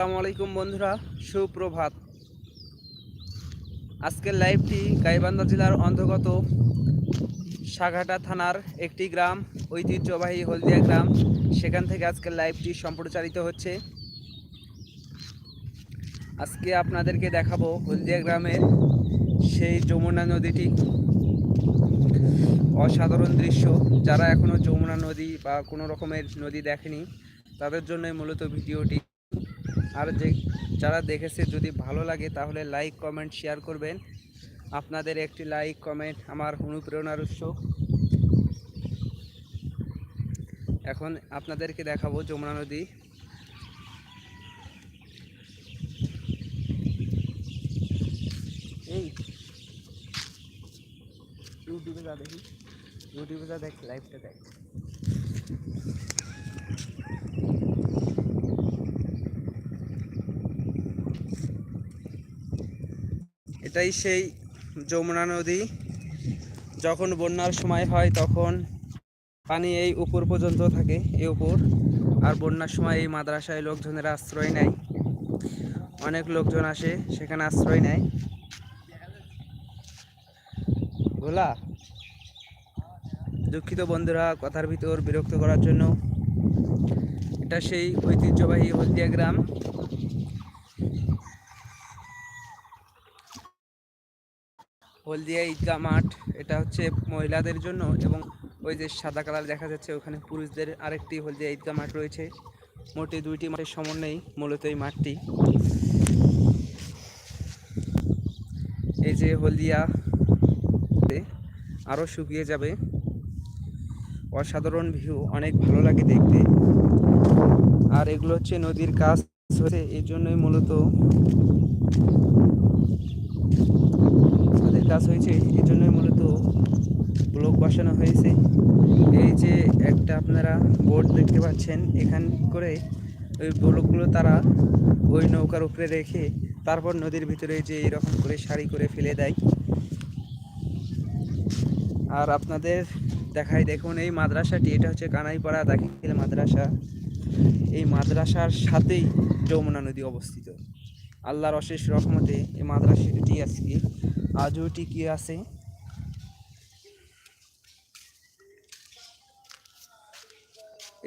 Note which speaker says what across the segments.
Speaker 1: আসসালামু আলাইকুম বন্ধুরা, সুপ্রভাত। আজকের লাইভটি গাইবান্ধা জেলার অন্তর্গত সাঘাটা থানার একটি গ্রাম, ঐতিহ্যবাহী হলদিয়া গ্রাম। সেখান থেকে আজকের লাইভটি সম্প্রচারিত হচ্ছে। আজকে আপনাদেরকে দেখাবো হলদিয়া গ্রামের সেই যমুনা নদীটি। অসাধারণ দৃশ্য। যারা এখনও যমুনা নদী বা কোনো রকমের নদী দেখেনি, তাদের জন্যই মূলত ভিডিওটি আর যে যারা দেখেছে যদি ভালো লাগে তাহলে লাইক কমেন্ট শেয়ার করবেন। আপনাদের একটি লাইক কমেন্ট আমার অনুপ্রেরণার উৎস। এখন আপনাদেরকে দেখাবো যমুনা নদী। এই, ইউটিউবে যা দেখি, ইউটিউবে যা দেখ লাইভটা দেখ। এটাই সেই যমুনা নদী। যখন বন্যার সময় হয় তখন পানি এই উপর পর্যন্ত থাকে, এই উপর। আর বন্যার সময় এই মাদ্রাসায় লোকজনের আশ্রয় নেয়। অনেক লোকজন আসে, সেখানে আশ্রয় নেয়। ভোলা, দুঃখিত বন্ধুরা, কথার ভিতর বিরক্ত করার জন্য। এটা সেই ঐতিহ্যবাহী হলদিয়া গ্রাম। হলদিয়া ঈদগাহ মাঠ, এটা হচ্ছে মহিলাদের জন্য এবং ওই যে সাদা কালার দেখা যাচ্ছে, ওখানে পুরুষদের আরেকটি হলদিয়া ঈদগাহ মাঠ রয়েছে। মোটে দুইটি মাঠের সমন্বয়েই মূলত এই মাঠটি। এই যে হলদিয়া আরও শুকিয়ে যাবে। অসাধারণ ভিউ, অনেক ভালো লাগে দেখতে। আর এগুলো হচ্ছে নদীর কাজ হচ্ছে এই জন্যই মূলত কাজ হয়েছে, এই জন্যই মূলত ব্লক বসানো হয়েছে। এই যে একটা আপনারা বোর্ড দেখতে পাচ্ছেন, এখান করে ওই ব্লকগুলো তারা ওই নৌকার উপরে রেখে তারপর নদীর ভিতরে যে এরকম করে সারি করে ফেলে দেয়। আর আপনাদের দেখাই, দেখুন এই মাদ্রাসাটি, এটা হচ্ছে কানাইপাড়া দাখিল মাদ্রাসা। এই মাদ্রাসার সাথেই যমুনা নদী অবস্থিত। আল্লাহর অশেষ রহমতে এই মাদ্রাসাটি আজকে আজও টিকিয়ে আছে।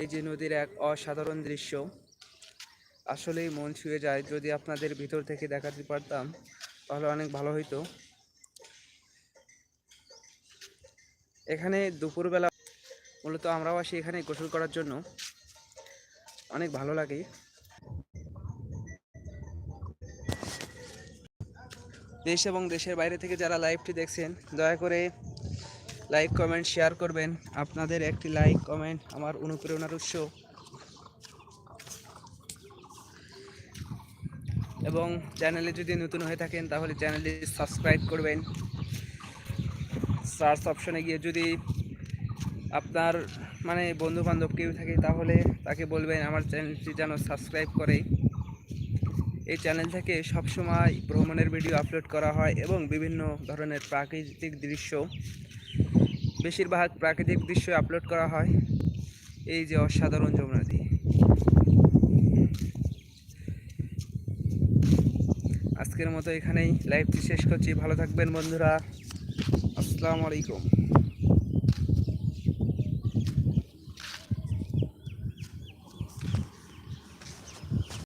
Speaker 1: এই যে নদীর এক অসাধারণ দৃশ্য। আসলেই মন ছুঁয়ে যায়, যদি আপনাদের ভিতর থেকে দেখাতে পারতাম, তাহলে অনেক ভালো হইতো। এখানে দুপুরবেলা মূলত আমরাও আসি এখানে গোসল করার জন্য। অনেক ভালো লাগে। দেশ এবং দেশের বাইরে থেকে যারা লাইভটি দেখছেন, দয়া করে লাইক কমেন্ট শেয়ার করবেন। আপনাদের একটি লাইক কমেন্ট আমার অনুপ্রেরণার উৎস। এবং চ্যানেলে যদি নতুন হয়ে থাকেন, তাহলে চ্যানেলটি সাবস্ক্রাইব করবেন। সার্চ অপশনে গিয়ে যদি আপনার মানে বন্ধু বান্ধব কেউ থাকে, তাহলে তাকে বলবেন, আমার চ্যানেলটি যেন সাবস্ক্রাইব করে। এই চ্যানেল থেকে সবসময় ভ্রমণের ভিডিও আপলোড করা হয় এবং বিভিন্ন ধরনের প্রাকৃতিক দৃশ্য, বেশিরভাগ প্রাকৃতিক দৃশ্য আপলোড করা হয়। এই যে অসাধারণ যমুনা আজকের মতো এখানেই লাইভটি শেষ করছি। ভালো থাকবেন বন্ধুরা। আসসালামু আলাইকুম।